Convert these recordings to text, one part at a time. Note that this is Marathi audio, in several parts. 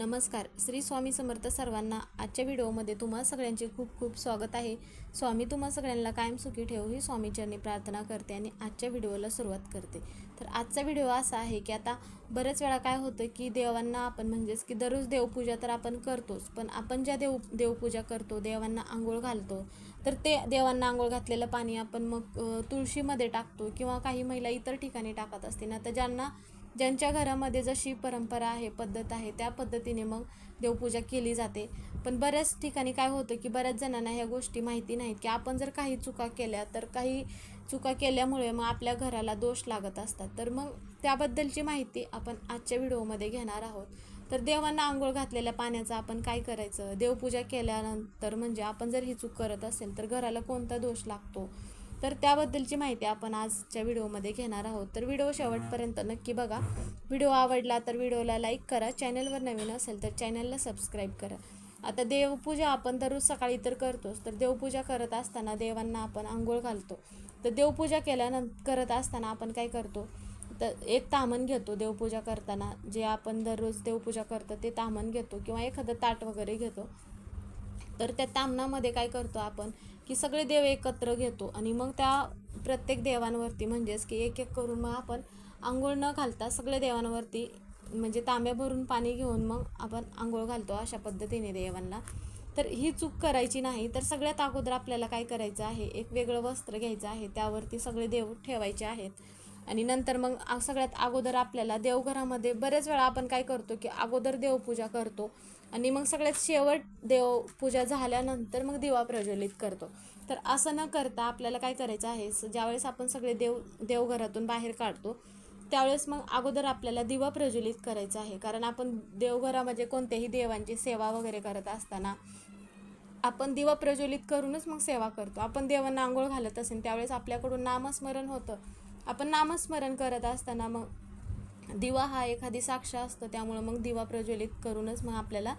नमस्कार. श्री स्वामी समर्थ सर्वांना आजच्या व्हिडिओमध्ये तुम्हा सगळ्यांचे खूप खूप स्वागत आहे. स्वामी तुम्हा सगळ्यांना कायम सुखी ठेवू ही स्वामीचरणी प्रार्थना करते आणि आजच्या व्हिडिओला सुरुवात करते. तर आजचा व्हिडिओ असा आहे की आता बऱ्याच वेळा काय होतं की देवांना आपण म्हणजेच की दररोज देवपूजा तर आपण करतोच पण आपण ज्या देव देवपूजा करतो देवांना आंघोळ घालतो तर ते देवांना आंघोळ घातलेलं पाणी आपण मग तुळशीमध्ये टाकतो किंवा काही महिला इतर ठिकाणी टाकत असतील. आता ज्यांना ज्यांच्या घरामध्ये जशी परंपरा आहे पद्धत आहे त्या पद्धतीने मग देवपूजा केली जाते. पण बऱ्याच ठिकाणी काय होतं की बऱ्याच जणांना ह्या गोष्टी माहिती नाहीत की आपण जर काही चुका केल्या तर काही चुका केल्यामुळे मग आपल्या घराला दोष लागत असतात. तर मग त्याबद्दलची माहिती आपण आजच्या व्हिडिओमध्ये घेणार आहोत. तर देवांना आंघोळ घातलेल्या पाण्याचं आपण काय करायचं? देवपूजा केल्यानंतर म्हणजे आपण जर ही चूक करत असेल तर घराला कोणता दोष लागतो? तर त्याबद्दलची माहिती आपण आजच्या व्हिडिओमध्ये घेणार आहोत. तर व्हिडिओ शेवटपर्यंत नक्की बघा. व्हिडिओ आवडला तर व्हिडिओला लाईक करा. चॅनलवर नवीन असेल तर चॅनलला सबस्क्राईब करा. आता देवपूजा आपण दररोज सकाळी तर करतोच. तर देवपूजा करत असताना देवांना आपण आंघोळ घालतो. तर देवपूजा केल्यानंतर करत असताना आपण काय करतो? तर एक तामण घेतो देवपूजा करताना. जे आपण दररोज देवपूजा करतो ते तामण घेतो किंवा एखादं ताट वगैरे घेतो. तर त्या तामणामध्ये काय करतो आपण की सगळे देव एकत्र घेतो आणि मग त्या प्रत्येक देवांवरती म्हणजेच की एक एक करून मग आपण आंघोळ न घालता सगळे देवांवरती म्हणजे तांब्या भरून पाणी घेऊन मग आपण आंघोळ घालतो अशा पद्धतीने देवांना. तर ही चूक करायची नाही तर सगळ्यात अगोदर आपल्याला काय करायचं आहे एक वेगळं वस्त्र घ्यायचं आहे त्यावरती सगळे देव ठेवायचे आहेत. आणि नंतर मग सगळ्यात अगोदर आपल्याला देवघरामध्ये बरेच वेळा आपण काय करतो की अगोदर देवपूजा करतो. आणि मग सगळ्यात शेवट देवपूजा झाल्यानंतर मग दिवा प्रज्वलित करतो. तर असं न करता आपल्याला काय करायचं आहे? ज्यावेळेस आपण सगळे देव देवघरातून बाहेर काढतो त्यावेळेस मग अगोदर आपल्याला दिवा प्रज्वलित करायचा आहे. कारण आपण देवघरामध्ये कोणत्याही देवांची सेवा वगैरे करत असताना आपण दिवा प्रज्वलित करूनच मग सेवा करतो. आपण देवांना आंघोळ घालत असेल त्यावेळेस आपल्याकडून नामस्मरण होतं. आपण नामस्मरण करत असताना मग दिवा हा एखादी साक्ष असतो त्यामुळं मग दिवा प्रज्वलित करूनच मग आपल्याला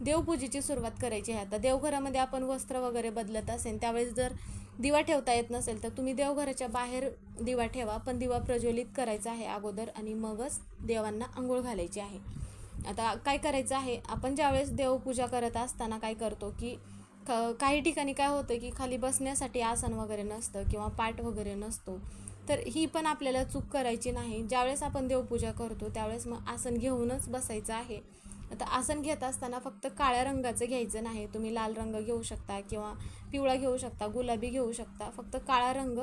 देवपूजेची सुरुवात करायची आहे. आता देवघरामध्ये आपण वस्त्र वगैरे बदलत असेल त्यावेळेस जर दिवा ठेवता येत नसेल तर तुम्ही देवघराच्या बाहेर दिवा ठेवा पण दिवा प्रज्वलित करायचा आहे अगोदर आणि मगच देवांना आंघोळ घालायची आहे. आता काय करायचं आहे आपण ज्यावेळेस देवपूजा करत असताना काय करतो की क- काही ठिकाणी काय होतं की खाली बसण्यासाठी आसन वगैरे नसतं किंवा पाठ वगैरे नसतो. तर ही पण आपल्याला चूक करायची नाही. ज्यावेळेस आपण देवपूजा करतो त्यावेळेस मग आसन घेऊनच बसायचं आहे. आता आसन घेत असताना फक्त काळ्या रंगाचं घ्यायचं नाही. तुम्ही लाल रंग घेऊ शकता किंवा पिवळा घेऊ शकता गुलाबी घेऊ शकता. फक्त काळा रंग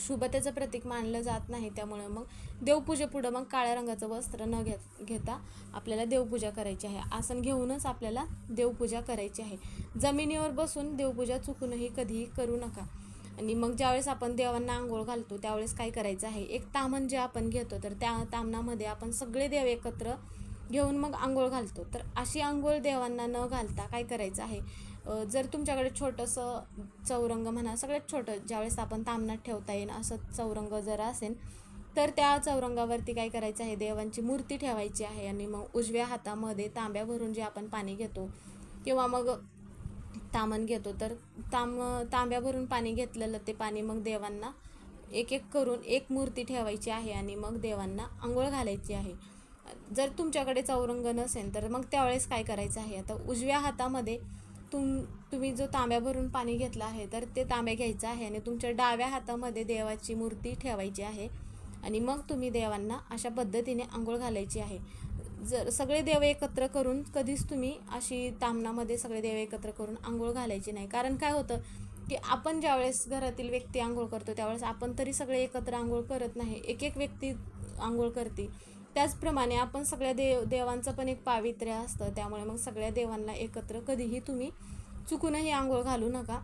शुभतेचं प्रतीक मानलं जात नाही. त्यामुळे मग देवपूजेपुढं मग काळ्या रंगाचं वस्त्र न घेत घेता आपल्याला देवपूजा करायची आहे. आसन घेऊनच आपल्याला देवपूजा करायची आहे. जमिनीवर बसून देवपूजा चुकूनही कधीही करू नका. आणि मग ज्यावेळेस आपण देवांना आंघोळ घालतो त्यावेळेस काय करायचं आहे? एक तामण जे आपण घेतो तर त्या तामणामध्ये आपण सगळे देव एकत्र घेऊन मग आंघोळ घालतो. तर अशी आंघोळ देवांना न घालता काय करायचं आहे? जर तुमच्याकडे छोटंसं चौरंग म्हणा सगळ्यात छोटं ज्यावेळेस आपण तामणात ठेवता येईल असं चौरंग जर असेल तर त्या चौरंगावरती काय करायचं आहे? देवांची मूर्ती ठेवायची आहे आणि मग उजव्या हातामध्ये तांब्या भरून जे आपण पाणी घेतो किंवा मग तामण घेतो. तर ताम तांब्या भरून पाणी घेतलेलं ते पाणी मग देवांना एक एक करून एक मूर्ती ठेवायची आहे आणि मग देवांना आंघोळ घालायची आहे. जर तुमच्याकडे चौरंग नसेल तर मग त्यावेळेस काय करायचं आहे? आता उजव्या हातामध्ये तुम तुम्ही जो तांब्या भरून पाणी घेतलं आहे तर ते तांब्या घ्यायचं आहे आणि तुमच्या डाव्या हातामध्ये देवाची मूर्ती ठेवायची आहे. आणि मग तुम्ही देवांना अशा पद्धतीने आंघोळ घालायची आहे. जर सगळे देव एकत्र करून कधीच तुम्ही अशी तामणामध्ये सगळे देव एकत्र करून आंघोळ घालायची नाही. कारण काय होतं की आपण ज्यावेळेस घरातील व्यक्ती आंघोळ करतो त्यावेळेस आपण तरी सगळे एकत्र आंघोळ करत नाही. एक एक व्यक्ती आंघोळ करते. त्याचप्रमाणे आपण सगळ्या देव देवांचं पण एक पावित्र्य असतं. त्यामुळे मग सगळ्या देवांना एकत्र कधीही तुम्ही चुकूनही आंघोळ घालू नका.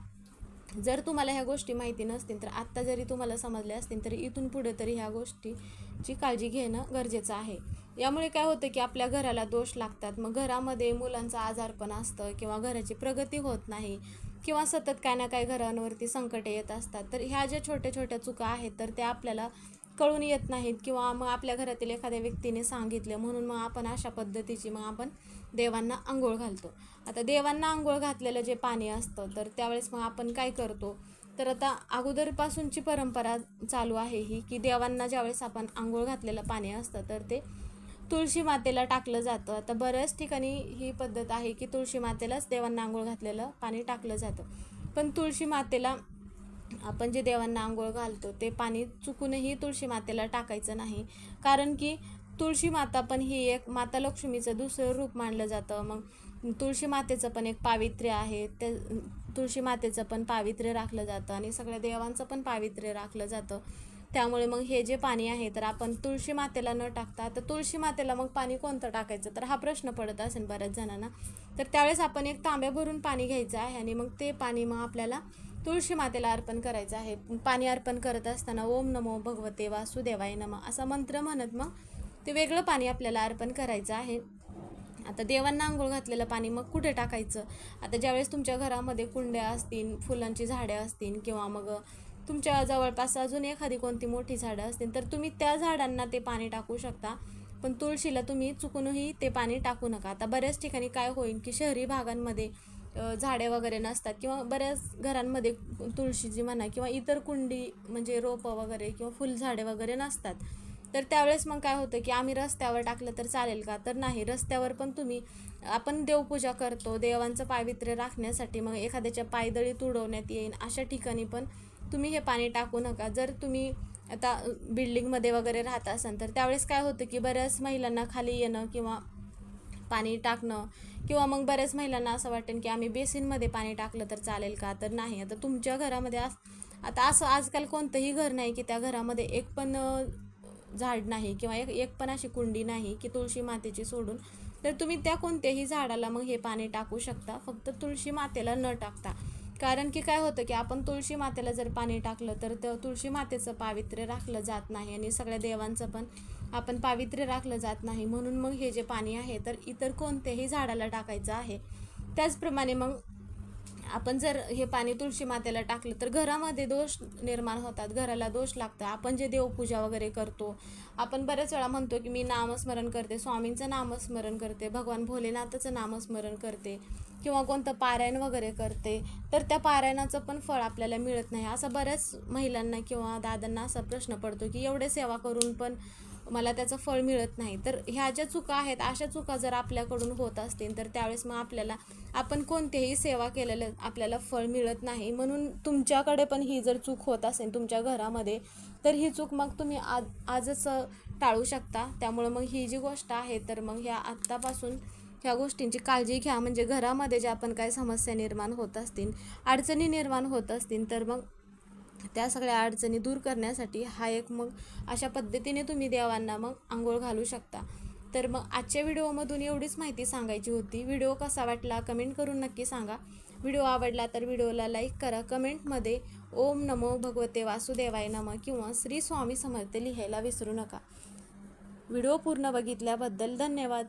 जर तुम्हाला ह्या गोष्टी माहिती नसतील तर आत्ता जरी तुम्हाला समजल्या असतील तरी इथून पुढे तरी ह्या गोष्टीची काळजी घेणं गरजेचं आहे. यामुळे काय होतं की आपल्या घराला दोष लागतात. मग घरामध्ये मुलांचं आजारपण असतं किंवा घराची प्रगती होत नाही किंवा सतत काय ना काय घरांवरती संकटे येत असतात. तर ह्या ज्या छोट्या छोट्या चुका आहेत तर त्या आपल्याला कळून येत नाहीत किंवा मग आपल्या घरातील एखाद्या व्यक्तीने सांगितलं म्हणून मग आपण अशा पद्धतीची मग आपण देवांना आंघोळ घालतो. आता देवांना आंघोळ घातलेलं जे पाणी असतं तर त्यावेळेस मग आपण काय करतो? तर आता अगोदरपासूनची परंपरा चालू आहे ही की देवांना ज्यावेळेस आपण आंघोळ घातलेलं पाणी असतं तर ते तुळशी मातेला टाकलं जातं. आता बऱ्याच ठिकाणी ही पद्धत आहे की तुळशी मातेलाच देवांना आंघोळ घातलेलं पाणी टाकलं जातं. पण तुळशी मातेला आपण जे देवांना आंघोळ घालतो ते पाणी चुकूनही तुळशी मातेला टाकायचं नाही. कारण की तुळशी माता पण ही एक माता लक्ष्मीचं दुसरं रूप मानलं जातं. मग तुळशी मातेचं पण एक पावित्र्य आहे. ते तुळशी मातेचं पण पावित्र्य राखलं जातं आणि सगळ्या देवांचं पण पावित्र्य राखलं जातं. त्यामुळे मग हे जे पाणी आहे तर आपण तुळशी मातेला न टाकता तर तुळशी मातेला मग पाणी कोणतं टाकायचं? तर हा प्रश्न पडत असेल बऱ्याच जणांना. तर त्यावेळेस आपण एक तांब्या भरून पाणी घ्यायचं आहे आणि मग ते पाणी मग आपल्याला तुळशी मातेला अर्पण करायचं आहे. पाणी अर्पण करत असताना ओम नमो भगवते वासुदेवाय नम असा मंत्र म्हणत मग ते वेगळं पाणी आपल्याला अर्पण करायचं आहे. आता देवांना आंघोळ घातलेलं पाणी मग कुठे टाकायचं? आता ज्यावेळेस तुमच्या घरामध्ये कुंड्या असतील फुलांची झाडे असतील किंवा मग तुमच्या जवळपास अजून एखादी कोणती मोठी झाडं असतील तर तुम्ही त्या झाडांना ते पाणी टाकू शकता. पण तुळशीला तुम्ही चुकूनही ते पाणी टाकू नका. आता बऱ्याच ठिकाणी काय होईल की शहरी भागांमध्ये झाडे वगैरे नसतात किंवा बऱ्याच घरांमध्ये तुळशीची म्हणा किंवा इतर कुंडी म्हणजे रोपं वगैरे किंवा फुलझाडे वगैरे नसतात. तर त्यावेळेस मग काय होतं की आम्ही रस्त्यावर टाकलं तर चालेल का? तर नाही. रस्त्यावर पण तुम्ही आपण देवपूजा करतो देवांचं पावित्र्य राखण्यासाठी मग एखाद्याच्या पायदळी तुडवण्यात येईल अशा ठिकाणी पण तुम्ही हे पाणी टाकू नका. जर तुम्ही आता बिल्डिंगमध्ये वगैरे राहत असाल तर त्यावेळेस काय होतं की बऱ्याच महिलांना खाली येणं किंवा पाणी टाकणं किंवा मग बऱ्याच महिलांना असं वाटेल की आम्ही बेसिनमध्ये पाणी टाकलं तर चालेल का? तर नाही. आता तुमच्या घरामध्ये अस आता असं आजकाल कोणतंही घर नाही की त्या घरामध्ये एक पण झाड नाही किंवा एक एक पण अशी कुंडी नाही की तुळशी मातेची सोडून. तर तुम्ही त्या कोणत्याही झाडाला मग हे पाणी टाकू शकता. फक्त तुळशी मातेला न टाकता. कारण की काय होतं की आपण तुळशी मातेला जर पाणी टाकलं तर त्या तुळशी मातेचं पावित्र्य राखलं जात नाही आणि सगळ्या देवांचं पण आपण पावित्र्य राखलं जात नाही. म्हणून मग हे जे पाणी आहे तर इतर कोणत्याही झाडाला टाकायचं आहे. त्याचप्रमाणे मग आपण जर हे पाणी तुळशी मातेला टाकलं तर घरामध्ये दोष निर्माण होतात घराला दोष लागतात. आपण जे देवपूजा वगैरे करतो आपण बऱ्याच वेळा म्हणतो की मी नामस्मरण करते स्वामींचं नामस्मरण करते भगवान भोलेनाथाचं नामस्मरण करते किंवा कोणतं पारायण वगैरे करते तर त्या पारायणाचं पण फळ आपल्याला मिळत नाही. असं बऱ्याच महिलांना किंवा दादांना असा प्रश्न पडतो की एवढे सेवा करून पण मला त्याचं फळ मिळत नाही. तर ह्या ज्या चुका आहेत अशा चुका जर आपल्याकडून होत असतील तर त्यावेळेस मग आपल्याला आपण कोणतेही सेवा केलेलं आपल्याला फळ मिळत नाही. म्हणून तुमच्याकडे पण ही जर चूक होत असेल तुमच्या घरामध्ये तर ही चूक मग तुम्ही आज आजच टाळू शकता. त्यामुळं मग ही जी गोष्ट आहे तर मग ह्या आत्तापासून ह्या गोष्टींची काळजी घ्या. म्हणजे घरामध्ये ज्या आपण काही समस्या निर्माण होत असतील अडचणी निर्माण होत असतील तर मग त्या सगळ्या अडचणी दूर करण्यासाठी हा एक मग अशा पद्धतीने तुम्ही देवांना मग आंघोळ घालू शकता. तर मग आजच्या व्हिडिओमधून एवढीच माहिती सांगायची होती. व्हिडिओ कसा वाटला कमेंट करून नक्की सांगा. व्हिडिओ आवडला तर व्हिडिओला लाईक करा. कमेंटमध्ये ओम नमो भगवते वासुदेवाय नम किंवा श्री स्वामी समर्थ लिहायला विसरू नका. व्हिडिओ पूर्ण बघितल्याबद्दल धन्यवाद.